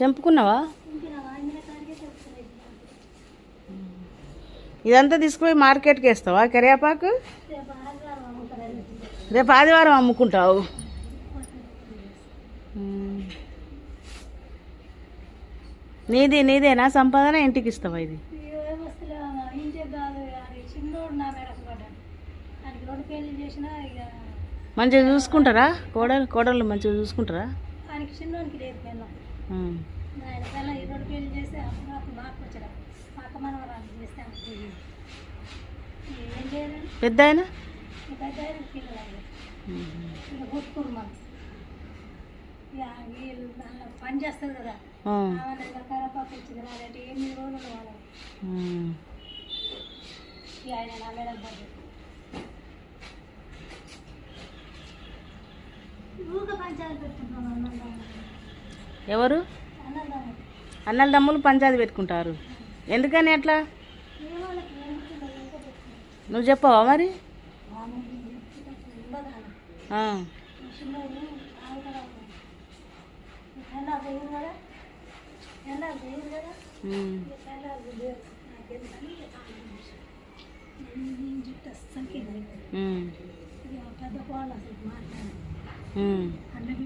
తెంపుకున్నావా ఇదంతా తీసుకుపోయి మార్కెట్కి వేస్తావా? కరివేపాకు? రేపు ఆదివారం అమ్ముకుంటావు. నీది నీదేనా? సంపాదన ఇంటికి ఇస్తావా ఇది? మంచిగా చూసుకుంటారా? కోడలు కోడళ్ళు మంచిగా చూసుకుంటారా? ఆయన పెళ్ళి చేస్తే అప్పుడు మాకు ఏం పెద్ద ఆయన? పెద్ద ఆయన పిల్లలు. ఇక కొట్టుకురు మనం పని చేస్తారు కదా. ఆ. ఆమె ఇలా కరపాకు వచ్చింది రాదంటే ఎనిమిది రోజులు వాళ్ళు ఆయన అన్నం ఎవరు? అన్నం అన్నల దమ్ములు పంచాయతీ పెట్టుకుంటారు. ఎందుకని అట్లా? నువ్వు చెప్పవా మరి. పెద్ద